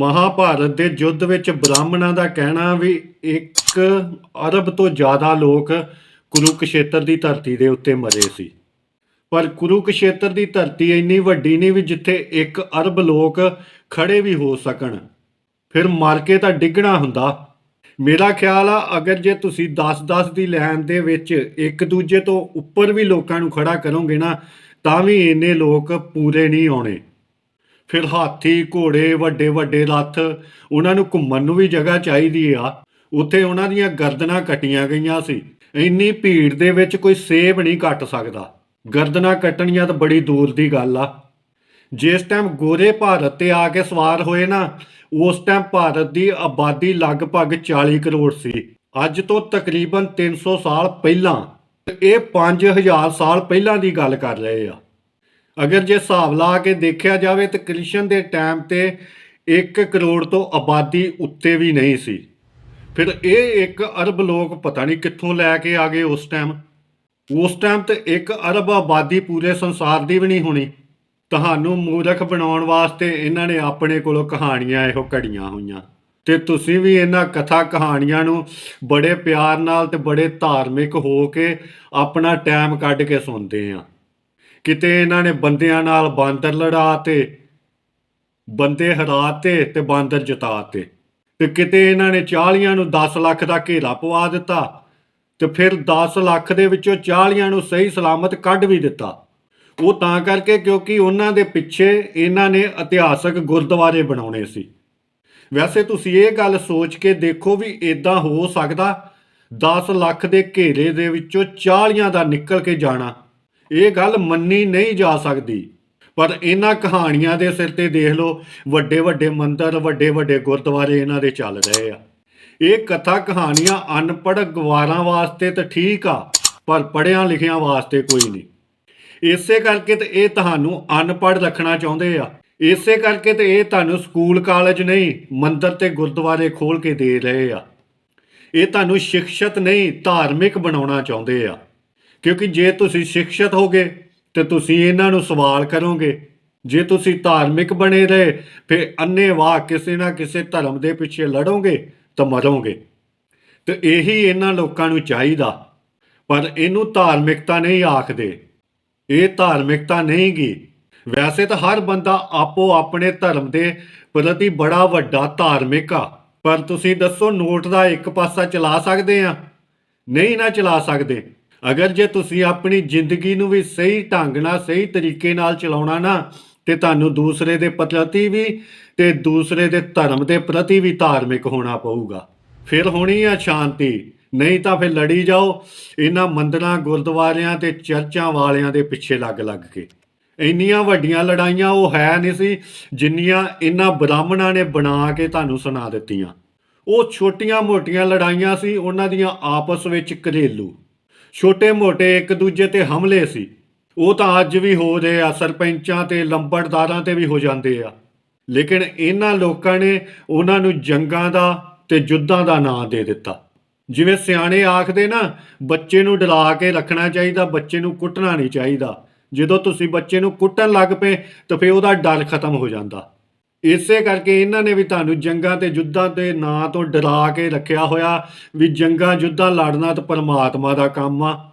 ਮਹਾਭਾਰਤ ਦੇ ਯੁੱਧ ਵਿੱਚ ਬ੍ਰਾਹਮਣਾਂ ਦਾ ਕਹਿਣਾ ਵੀ ਇੱਕ ਅਰਬ ਤੋਂ ਜ਼ਿਆਦਾ ਲੋਕ ਕੁਰੂਕਸ਼ੇਤਰ ਦੀ ਧਰਤੀ ਦੇ ਉੱਤੇ ਮਰੇ ਸੀ। ਪਰ ਕੁਰੂਕਸ਼ੇਤਰ ਦੀ ਧਰਤੀ ਇੰਨੀ ਵੱਡੀ ਨਹੀਂ ਵੀ ਜਿੱਥੇ ਇੱਕ ਅਰਬ ਲੋਕ ਖੜੇ ਵੀ ਹੋ ਸਕਣ। ਫਿਰ ਮਰ ਕੇ ਤਾਂ ਡਿੱਗਣਾ ਹੁੰਦਾ। ਮੇਰਾ ਖਿਆਲ ਆ, ਅਗਰ ਜੇ ਤੁਸੀਂ 10-10 ਦੀ ਲਾਈਨ ਦੇ ਵਿੱਚ ਇੱਕ ਦੂਜੇ ਤੋਂ ਉੱਪਰ ਵੀ ਲੋਕਾਂ ਨੂੰ ਖੜਾ ਕਰੋਗੇ ਨਾ, ਤਾਂ ਵੀ ਇੰਨੇ ਲੋਕ ਪੂਰੇ ਨਹੀਂ ਆਉਣੇ। ਫਿਰ ਹਾਥੀ, ਘੋੜੇ, ਵੱਡੇ ਵੱਡੇ ਰੱਥ ਉਹਨਾਂ ਨੂੰ ਘੁੰਮਣ ਨੂੰ ਵੀ ਜਗ੍ਹਾ ਚਾਹੀਦੀ ਆ। ਉੱਥੇ ਉਹਨਾਂ ਦੀਆਂ ਗਰਦਨਾਂ ਕੱਟੀਆਂ ਗਈਆਂ ਸੀ। ਇੰਨੀ ਭੀੜ ਦੇ ਵਿੱਚ ਕੋਈ ਸੇਬ ਨਹੀਂ ਕੱਟ ਸਕਦਾ। ਗਰਦਨਾਂ ਕੱਟਣੀਆਂ ਤਾਂ ਬੜੀ ਦੂਰ ਦੀ ਗੱਲ ਆ। ਜਿਸ ਟਾਈਮ ਗੋਰੇ ਭਾਰਤ ਤੇ ਆ ਕੇ ਸਵਾਰ ਹੋਏ ਨਾ, ਉਸ ਟਾਈਮ ਭਾਰਤ ਦੀ ਆਬਾਦੀ ਲਗਭਗ 40 ਕਰੋੜ ਸੀ। ਅੱਜ ਤੋਂ ਤਕਰੀਬਨ 300 ਸਾਲ ਪਹਿਲਾਂ ਤੇ ਇਹ 5000 ਸਾਲ ਪਹਿਲਾਂ ਦੀ ਗੱਲ ਕਰ ਰਹੇ ਆ। ਅਗਰ ਜੇ ਹਿਸਾਬ ਲਾ ਕੇ ਦੇਖਿਆ ਜਾਵੇ ਤਾਂ ਕ੍ਰਿਸ਼ਨ ਦੇ ਟਾਈਮ ਤੇ 1 ਕਰੋੜ ਤੋਂ ਆਬਾਦੀ ਉੱਤੇ ਵੀ ਨਹੀਂ ਸੀ। ਫਿਰ ਇਹ ਇੱਕ ਅਰਬ ਲੋਕ ਪਤਾ ਨਹੀਂ ਕਿੱਥੋਂ ਲੈ ਕੇ ਆ ਗਏ ਉਸ ਟਾਈਮ ਉਸ ਟਾਈਮ ਤੇ ਇੱਕ ਅਰਬ ਆਬਾਦੀ ਪੂਰੇ ਸੰਸਾਰ ਦੀ ਵੀ ਨਹੀਂ ਹੋਣੀ। ਤੁਹਾਨੂੰ ਮੂਰਖ ਬਣਾਉਣ ਵਾਸਤੇ ਇਹਨਾਂ ਨੇ ਆਪਣੇ ਕੋਲੋਂ ਕਹਾਣੀਆਂ ਇਹੋ ਘੜੀਆਂ ਹੋਈਆਂ। ਤੇ ਤੁਸੀਂ ਵੀ ਇਹਨਾਂ ਕਥਾ ਕਹਾਣੀਆਂ ਨੂੰ ਬੜੇ ਪਿਆਰ ਨਾਲ ਤੇ ਬੜੇ ਧਾਰਮਿਕ ਹੋ ਕੇ ਆਪਣਾ ਟਾਈਮ ਕੱਢ ਕੇ ਸੁਣਦੇ ਆ। ਕਿਤੇ ਇਹਨਾਂ ਨੇ ਬੰਦਿਆਂ ਨਾਲ ਬਾਂਦਰ ਲੜਾਤੇ, ਬੰਦੇ ਹਰਾਤੇ ਤੇ ਬਾਂਦਰ ਜਿਤਾਤੇ। ਤੇ ਕਿਤੇ ਇਹਨਾਂ ਨੇ 40 ਨੂੰ 10 ਲੱਖ ਦਾ ਘੇਰਾ ਪਵਾ ਦਿੱਤਾ ਤੇ ਫਿਰ 10 ਲੱਖ ਦੇ ਵਿੱਚੋਂ 40 ਨੂੰ ਸਹੀ ਸਲਾਮਤ ਕੱਢ ਵੀ ਦਿੱਤਾ। ਉਹ ਤਾਂ ਕਰਕੇ ਕਿਉਂਕਿ ਉਹਨਾਂ ਦੇ ਪਿੱਛੇ ਇਹਨਾਂ ਨੇ ਇਤਿਹਾਸਕ ਗੁਰਦੁਆਰੇ ਬਣਾਉਣੇ ਸੀ। ਵੈਸੇ ਤੁਸੀਂ ਇਹ ਗੱਲ ਸੋਚ ਕੇ ਦੇਖੋ ਵੀ ਇਦਾਂ ਹੋ ਸਕਦਾ 10 ਲੱਖ ਦੇ ਘੇਰੇ ਦੇ ਵਿੱਚੋਂ 40 ਦਾ ਨਿਕਲ ਕੇ ਜਾਣਾ। ਇਹ ਗੱਲ ਮੰਨੀ ਨਹੀਂ ਜਾ ਸਕਦੀ। ਪਰ ਇਹਨਾਂ ਕਹਾਣੀਆਂ ਦੇ ਸਿਰ ਤੇ ਦੇਖ ਲਓ, ਵੱਡੇ ਵੱਡੇ ਮੰਦਰ, ਵੱਡੇ ਵੱਡੇ ਗੁਰਦੁਆਰੇ ਇਹਨਾਂ ਦੇ ਚੱਲ ਰਹੇ ਆ। ਇਹ ਕਥਾ ਕਹਾਣੀਆਂ ਅਨਪੜ੍ਹ ਗਵਾਰਾਂ ਵਾਸਤੇ ਤਾਂ ਠੀਕ ਆ, ਪਰ ਪੜ੍ਹਿਆਂ ਲਿਖਿਆਂ ਵਾਸਤੇ ਕੋਈ ਨਹੀਂ। ਇਸੇ ਕਰਕੇ ਤੇ ਇਹ ਤੁਹਾਨੂੰ ਅਨਪੜ੍ਹ ਰੱਖਣਾ ਚਾਹੁੰਦੇ ਆ। ਇਸੇ ਕਰਕੇ ਤੇ ਇਹ ਤੁਹਾਨੂੰ ਸਕੂਲ ਕਾਲਜ ਨਹੀਂ, ਮੰਦਰ ਤੇ ਗੁਰਦੁਆਰੇ ਖੋਲ ਕੇ ਦੇ ਰਹੇ ਆ। ਇਹ ਤੁਹਾਨੂੰ ਸਿੱਖਿਅਤ ਨਹੀਂ, ਧਾਰਮਿਕ ਬਣਾਉਣਾ ਚਾਹੁੰਦੇ ਆ। ਕਿਉਂਕਿ ਜੇ ਤੁਸੀਂ ਸਿੱਖਿਅਤ ਹੋਗੇ ਤੇ ਤੁਸੀਂ ਇਹਨਾਂ ਨੂੰ ਸਵਾਲ ਕਰੋਗੇ। ਜੇ ਤੁਸੀਂ ਧਾਰਮਿਕ ਬਣੇ ਰਹੇ, ਫਿਰ ਅੰਨੇਵਾਹ ਕਿਸੇ ਨਾ ਕਿਸੇ ਧਰਮ ਦੇ ਪਿੱਛੇ ਲੜੋਗੇ ਤਾਂ ਮਰੋਗੇ। ਤੇ ਇਹੀ ਇਹਨਾਂ ਲੋਕਾਂ ਨੂੰ ਚਾਹੀਦਾ। ਪਰ ਇਹਨੂੰ ਧਾਰਮਿਕਤਾ ਨਹੀਂ ਆਖਦੇ। ਇਹ ਧਾਰਮਿਕਤਾ ਨਹੀਂ ਗੀ। ਵੈਸੇ ਤਾਂ ਹਰ ਬੰਦਾ ਆਪੋ ਆਪਣੇ ਧਰਮ ਦੇ ਪ੍ਰਤੀ ਬੜਾ ਵੱਡਾ ਧਾਰਮਿਕ ਆ। ਪਰ ਤੁਸੀਂ ਦੱਸੋ, ਨੋਟ ਦਾ ਇੱਕ ਪਾਸਾ ਚਲਾ ਸਕਦੇ ਆ? ਨਹੀਂ ਨਾ ਚਲਾ ਸਕਦੇ। ਅਗਰ ਜੇ ਤੁਸੀਂ ਆਪਣੀ ਜ਼ਿੰਦਗੀ ਨੂੰ ਵੀ ਸਹੀ ਢੰਗ ਨਾਲ, ਸਹੀ ਤਰੀਕੇ ਨਾਲ ਚਲਾਉਣਾ ਨਾ, ਤੇ ਤੁਹਾਨੂੰ ਦੂਸਰੇ ਦੇ ਪ੍ਰਤੀ ਵੀ ਤੇ ਦੂਸਰੇ ਦੇ ਧਰਮ ਦੇ ਪ੍ਰਤੀ ਵੀ ਧਾਰਮਿਕ ਹੋਣਾ ਪਊਗਾ। ਫਿਰ ਹੋਣੀ ਆ ਸ਼ਾਂਤੀ, ਨਹੀਂ ਤਾਂ ਫਿਰ ਲੜੀ ਜਾਓ। ਇਹਨਾਂ ਮੰਦਰਾਂ, ਗੁਰਦੁਆਰਿਆਂ ਤੇ ਚਰਚਾਂ ਵਾਲਿਆਂ ਦੇ ਪਿੱਛੇ ਲੱਗ ਲੱਗ ਕੇ। ਇੰਨੀਆਂ ਵੱਡੀਆਂ ਲੜਾਈਆਂ ਉਹ ਹੈ ਨਹੀਂ ਸੀ, ਜਿੰਨੀਆਂ ਇਹਨਾਂ ਬ੍ਰਾਹਮਣਾਂ ਨੇ ਬਣਾ ਕੇ ਤੁਹਾਨੂੰ ਸੁਣਾ ਦਿੱਤੀਆਂ। ਉਹ ਛੋਟੀਆਂ-ਮੋਟੀਆਂ ਲੜਾਈਆਂ ਸੀ, ਉਹਨਾਂ ਦੀਆਂ ਆਪਸ ਵਿੱਚ ਘਰੇਲੂ ਛੋਟੇ-ਮੋਟੇ ਇੱਕ ਦੂਜੇ ਤੇ ਹਮਲੇ ਸੀ। ਉਹ ਤਾਂ ਅੱਜ ਵੀ ਹੋ ਰਹੇ ਆ, ਸਰਪੰਚਾਂ ਤੇ, ਲੰਬੜਦਾਰਾਂ ਤੇ ਵੀ ਹੋ ਜਾਂਦੇ ਆ। ਲੇਕਿਨ ਇਹਨਾਂ ਲੋਕਾਂ ਨੇ ਉਹਨਾਂ ਨੂੰ ਜੰਗਾਂ ਦਾ ਤੇ ਯੁੱਧਾਂ ਦਾ ਨਾਂ ਦੇ ਦਿੱਤਾ। ਜਿਵੇਂ ਸਿਆਣੇ ਆਖਦੇ ਨਾ, ਬੱਚੇ ਨੂੰ ਡਰਾ ਕੇ ਰੱਖਣਾ ਚਾਹੀਦਾ, ਬੱਚੇ ਨੂੰ ਕੁੱਟਣਾ ਨਹੀਂ ਚਾਹੀਦਾ। ਜਦੋਂ ਤੁਸੀਂ ਬੱਚੇ ਨੂੰ ਕੁੱਟਣ ਲੱਗ ਪਏ, ਤਾਂ ਫਿਰ ਉਹਦਾ ਡਰ ਖਤਮ ਹੋ ਜਾਂਦਾ। ਇਸੇ ਕਰਕੇ ਇਹਨਾਂ ਨੇ ਵੀ ਤੁਹਾਨੂੰ ਜੰਗਾਂ ਤੇ ਯੁੱਧਾਂ ਦੇ ਨਾਂ ਤੋਂ ਡਰਾ ਕੇ ਰੱਖਿਆ ਹੋਇਆ ਵੀ ਜੰਗਾਂ ਯੁੱਧਾਂ ਲੜਨਾ ਤਾਂ ਪਰਮਾਤਮਾ ਦਾ ਕੰਮ ਆ।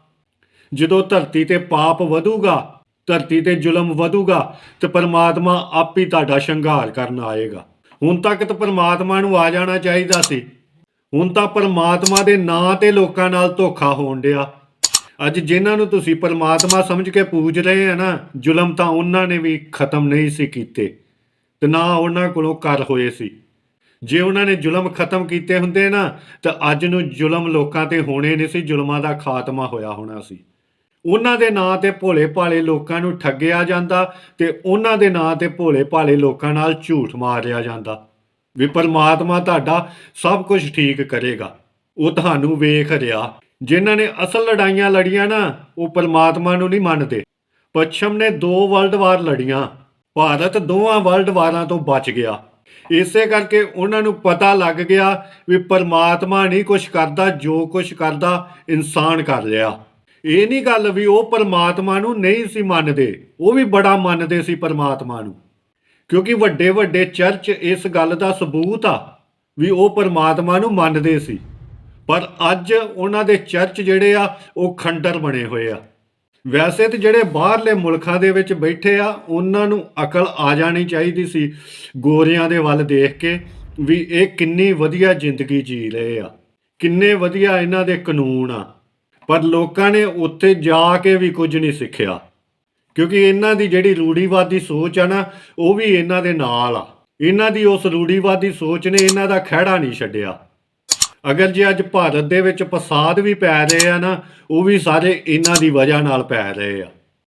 ਜਦੋਂ ਧਰਤੀ ਤੇ ਪਾਪ ਵਧੂਗਾ, ਧਰਤੀ ਤੇ ਜ਼ੁਲਮ ਵਧੂਗਾ, ਤੇ ਪਰਮਾਤਮਾ ਆਪ ਹੀ ਤੁਹਾਡਾ ਸ਼ੰਘਾਰ ਕਰਨ ਆਏਗਾ। ਹੁਣ ਤੱਕ ਤਾਂ ਪਰਮਾਤਮਾ ਨੂੰ ਆ ਜਾਣਾ ਚਾਹੀਦਾ ਸੀ। ਹੁਣ ਤਾਂ ਪਰਮਾਤਮਾ ਦੇ ਨਾਂ ਤੇ ਲੋਕਾਂ ਨਾਲ ਧੋਖਾ ਹੋਣ ਡਿਆ। ਅੱਜ ਜਿਨ੍ਹਾਂ ਨੂੰ ਤੁਸੀਂ ਪਰਮਾਤਮਾ ਸਮਝ ਕੇ ਪੂਜ ਰਹੇ ਆ ਨਾ, ਜ਼ੁਲਮ ਤਾਂ ਉਹਨਾਂ ਨੇ ਵੀ ਖਤਮ ਨਹੀਂ ਸੀ ਕੀਤੇ। ਤੇ ਨਾ ਉਹਨਾਂ ਕੋਲੋਂ ਕਰ ਹੋਏ ਸੀ। ਜੇ ਉਹਨਾਂ ਨੇ ਜ਼ੁਲਮ ਖਤਮ ਕੀਤੇ ਹੁੰਦੇ ਨਾ, ਤਾਂ ਅੱਜ ਨੂੰ ਜ਼ੁਲਮ ਲੋਕਾਂ ਤੇ ਹੋਣੇ ਨਹੀਂ ਸੀ, ਜ਼ੁਲਮਾਂ ਦਾ ਖਾਤਮਾ ਹੋਇਆ ਹੋਣਾ ਸੀ। ਉਹਨਾਂ ਦੇ ਨਾਂ ਤੇ ਭੋਲੇ ਭਾਲੇ ਲੋਕਾਂ ਨੂੰ ਠੱਗਿਆ ਜਾਂਦਾ ਤੇ ਉਹਨਾਂ ਦੇ ਨਾਂ ਤੇ ਭੋਲੇ ਭਾਲੇ ਲੋਕਾਂ ਨਾਲ ਝੂਠ ਮਾਰਿਆ ਜਾਂਦਾ। ਵੀ ਪਰਮਾਤਮਾ ਤੁਹਾਡਾ ਸਭ ਕੁਝ ਠੀਕ ਕਰੇਗਾ। ਉਹ ਤੁਹਾਨੂੰ ਵੇਖ ਰਿਹਾ। ਜਿਨ੍ਹਾਂ ਨੇ ਅਸਲ ਲੜਾਈਆਂ ਲੜੀਆਂ ਨਾ, ਉਹ ਪਰਮਾਤਮਾ ਨੂੰ ਨਹੀਂ ਮੰਨਦੇ। ਪੱਛਮ ਨੇ ਦੋ ਵਰਲਡ ਵਾਰ ਲੜੀਆਂ। ਭਾਰਤ ਦੋਵਾਂ ਵਰਲਡ ਵਾਰਾਂ ਤੋਂ ਬਚ ਗਿਆ। ਇਸੇ ਕਰਕੇ ਉਹਨਾਂ ਨੂੰ ਪਤਾ ਲੱਗ ਗਿਆ ਵੀ ਪਰਮਾਤਮਾ ਨਹੀਂ ਕੁਝ ਕਰਦਾ, ਜੋ ਕੁਝ ਕਰਦਾ ਇਨਸਾਨ ਕਰ ਲਿਆ ਇਹ ਨਹੀਂ ਗੱਲ ਵੀ ਉਹ ਪਰਮਾਤਮਾ ਨੂੰ ਨਹੀਂ ਸੀ ਮੰਨਦੇ, ਉਹ ਵੀ ਬੜਾ ਮੰਨਦੇ ਸੀ ਪਰਮਾਤਮਾ ਨੂੰ। ਕਿਉਂਕਿ ਵੱਡੇ ਵੱਡੇ ਚਰਚ ਇਸ ਗੱਲ ਦਾ ਸਬੂਤ ਆ ਵੀ ਉਹ ਪਰਮਾਤਮਾ ਨੂੰ ਮੰਨਦੇ ਸੀ। ਪਰ ਅੱਜ ਉਹਨਾਂ ਦੇ ਚਰਚ ਜਿਹੜੇ ਆ, ਉਹ ਖੰਡਰ ਬਣੇ ਹੋਏ ਆ। ਵੈਸੇ ਤੇ ਜਿਹੜੇ ਬਾਹਰਲੇ ਮੁਲਕਾਂ ਦੇ ਵਿੱਚ ਬੈਠੇ ਆ, ਉਹਨਾਂ ਨੂੰ ਅਕਲ ਆ ਜਾਣੀ ਚਾਹੀਦੀ ਸੀ ਗੋਰਿਆਂ ਦੇ ਵੱਲ ਦੇਖ ਕੇ ਵੀ ਇਹ ਕਿੰਨੀ ਵਧੀਆ ਜ਼ਿੰਦਗੀ ਜੀ ਰਹੇ ਆ। ਕਿੰਨੇ ਵਧੀਆ ਇਹਨਾਂ ਦੇ ਕਾਨੂੰਨ ਆ। ਪਰ ਲੋਕਾਂ ਨੇ ਉੱਥੇ ਜਾ ਕੇ ਵੀ ਕੁਝ ਨਹੀਂ ਸਿੱਖਿਆ। ਕਿਉਂਕਿ ਇਹਨਾਂ ਦੀ ਜਿਹੜੀ ਰੂੜੀਵਾਦੀ ਸੋਚ ਆ ਨਾ, ਉਹ ਵੀ ਇਹਨਾਂ ਦੇ ਨਾਲ ਆ। ਇਹਨਾਂ ਦੀ ਉਸ ਰੂੜੀਵਾਦੀ ਸੋਚ ਨੇ ਇਹਨਾਂ ਦਾ ਖਹਿੜਾ ਨਹੀਂ ਛੱਡਿਆ। ਅਗਰ ਜੇ ਅੱਜ ਭਾਰਤ ਦੇ ਵਿੱਚ ਫਸਾਦ ਵੀ ਪੈ ਰਹੇ ਆ ਨਾ, ਉਹ ਵੀ ਸਾਰੇ ਇਹਨਾਂ ਦੀ ਵਜ੍ਹਾ ਨਾਲ ਪੈ ਰਹੇ ਆ।